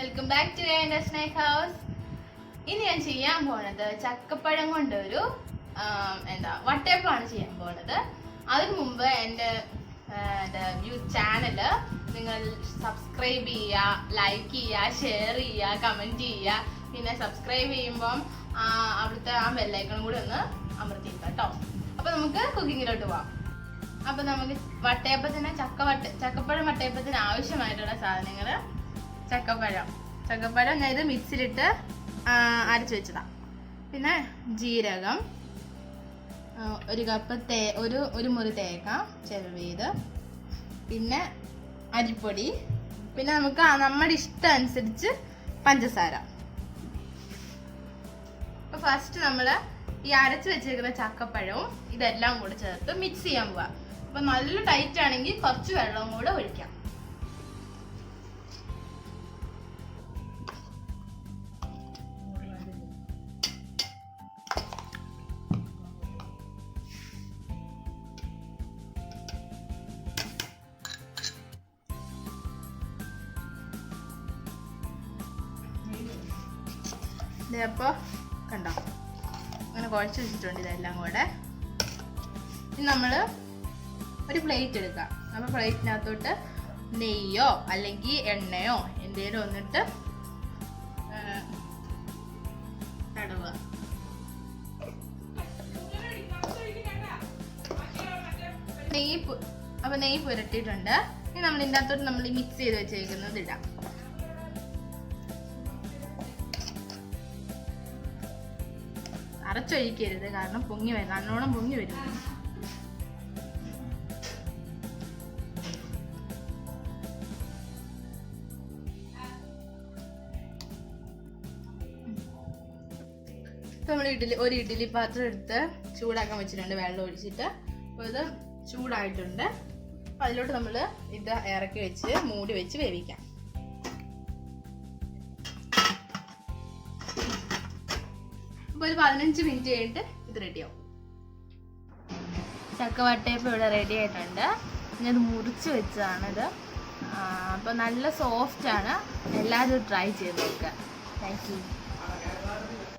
Welcome back to എന്റെ snake house ഇനി ഞാൻ ചെയ്യാൻ പോണത് ചക്കപ്പഴം കൊണ്ടൊരു എന്താ വട്ടയപ്പമാണ് ചെയ്യാൻ പോണത്. അതിനു മുമ്പ് എന്റെ യൂട്യൂബ് ചാനൽ നിങ്ങൾ സബ്സ്ക്രൈബ് ചെയ്യുക ലൈക്ക് ചെയ്യുക ഷെയർ ചെയ്യുക കമന്റ് ചെയ്യുക പിന്നെ സബ്സ്ക്രൈബ് ചെയ്യുമ്പം അവിടുത്തെ ആ ബെല്ലൈക്കണും കൂടി ഒന്ന് അമർത്തിയില്ല കേട്ടോ അപ്പോൾ നമുക്ക് കുക്കിങ്ങിലോട്ട് പോവാം. അപ്പൊ നമുക്ക് വട്ടയപ്പത്തിന് ചക്ക വട്ട ചക്കപ്പഴം വട്ടയപ്പത്തിന് ആവശ്യമായിട്ടുള്ള സാധനങ്ങൾ ചക്കപ്പഴം. ചക്കപ്പഴം ഞാൻ ഇത് മിക്സിയിലിട്ട് അരച്ചു വെച്ചതാ. പിന്നെ ജീരകം ഒരു കപ്പ് തേ ഒരു ഒരു മുറി തേക്ക ചെറുവീത് പിന്നെ അരിപ്പൊടി. പിന്നെ നമുക്ക് നമ്മുടെ ഇഷ്ടം അനുസരിച്ച് പഞ്ചസാര. അപ്പൊ ഫസ്റ്റ് നമ്മൾ ഈ അരച്ച് വെച്ചിരിക്കുന്ന ചക്കപ്പഴവും ഇതെല്ലാം കൂടെ ചേർത്ത് മിക്സ് ചെയ്യാൻ പോവാ. അപ്പൊ നല്ല ടൈറ്റ് ആണെങ്കിൽ കുറച്ച് വെള്ളവും കൂടെ ഒഴിക്കാം. അപ്പൊ കണ്ടോ? അങ്ങനെ കുഴച്ച് വെച്ചിട്ടുണ്ട് ഇതെല്ലാം കൂടെ. ഇനി നമ്മൾ ഒരു പ്ലേറ്റ് എടുക്കാം. അപ്പോൾ പ്ലേറ്റിനകത്തോട്ട് നെയ്യോ അല്ലെങ്കിൽ എണ്ണയോ എന്തെങ്കിലും ഒന്നിട്ട് തടവുക. നെയ്യ് അപ്പോൾ അപ്പൊ നെയ്യ് പുരട്ടിയിട്ടുണ്ട്. ഇനി നമ്മൾ ഇതിന്റെ അകത്തോട്ട് നമ്മൾ മിക്സ് ചെയ്ത് വെച്ചേക്കുന്നത് ഇടാം. അരച്ചൊഴിക്കരുത് കാരണം പൊങ്ങി വരും. നല്ലോണം പൊങ്ങി വരും. നമ്മൾ ഇഡ്ഡലി ഒരു ഇഡ്ഡലി പാത്രം എടുത്ത് ചൂടാക്കാൻ വെച്ചിട്ടുണ്ട്. വെള്ളം ഒഴിച്ചിട്ട്. അപ്പോൾ ഇത് ചൂടായിട്ടുണ്ട്. അപ്പോൾ അതിലോട്ട് നമ്മൾ ഇത് ഇറക്കി വെച്ച് മൂടി വെച്ച് വേവിക്കാം. അപ്പോൾ ഒരു പതിനഞ്ച് മിനിറ്റ് കഴിഞ്ഞിട്ട് ഇത് റെഡിയാവും ചക്കവട്ടയപ്പം ഇവിടെ റെഡി ആയിട്ടുണ്ട്. ഞാൻ മുറിച്ച് വെച്ചതാണിത്. അപ്പോൾ നല്ല സോഫ്റ്റ് ആണ്. എല്ലാവരും ട്രൈ ചെയ്ത് നോക്കുക താങ്ക് യു